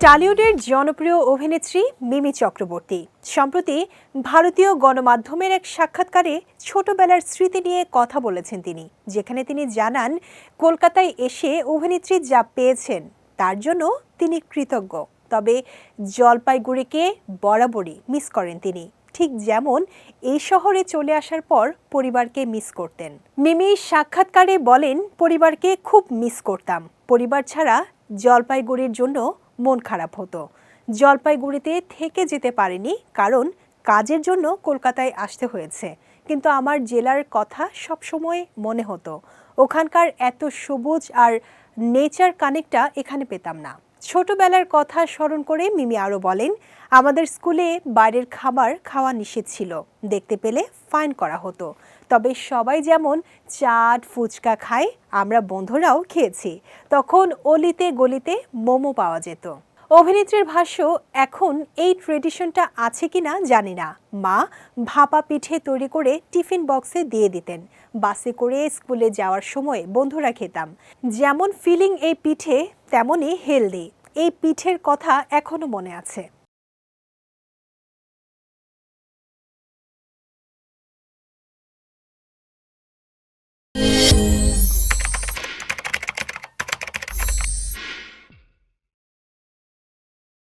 টালিউডের জনপ্রিয় অভিনেত্রী মিমি চক্রবর্তী। সম্প্রতি ভারতীয় গণমাধ্যমের এক সাক্ষাৎকারে ছোটবেলার স্মৃতি নিয়ে কথা বলেছেন তিনি, যেখানে তিনি জানান, কলকাতায় এসে অভিনেত্রী যা পেয়েছেন, তার জন্য তিনি কৃতজ্ঞ। তবে জলপাইগুড়িকে বরাবরই মিস করেন তিনি। ঠিক যেমন এই শহরে চলে আসার পর পরিবারকে মিস করতেন। মিমি সাক্ষাৎকারে বলেন, পরিবারকে খুব মিস করতাম। পরিবার ছাড়া জলপাইগুড়ির জন্য মন খারাপ হতো। জলপাইগুড়িতে থেকে যেতে পারিনি কারণ কাজের জন্য কলকাতায় আসতে হয়েছে। কিন্তু আমার জেলার কথা সবসময় মনে হতো। ওখানকার এত সবুজ আর নেচার কানেক্টটা এখানে পেতাম না। ছোটবেলার কথা স্মরণ করে মিমি আরও বলেন, আমাদের স্কুলে বাইরের খাবার খাওয়া নিষেধ ছিল। দেখতে পেলে ফাইন করা হতো। তবে সবাই যেমন চাট, ফুচকা খায়, আমরা বন্ধুরাও খেয়েছি। তখন অলিতে গলিতে মোমো পাওয়া যেত। অভিনেত্রীর ভাষ্য, এখন এই ট্রেডিশনটা আছে কিনা জানি না। মা ভাপা পিঠে তৈরি করে টিফিন বক্সে দিয়ে দিতেন। বাসে করে স্কুলে যাওয়ার সময় বন্ধুরা খেতাম। যেমন ফিলিং এই পিঠে তেমনই হেলদি এই পিঠের কথা এখনও মনে আছে।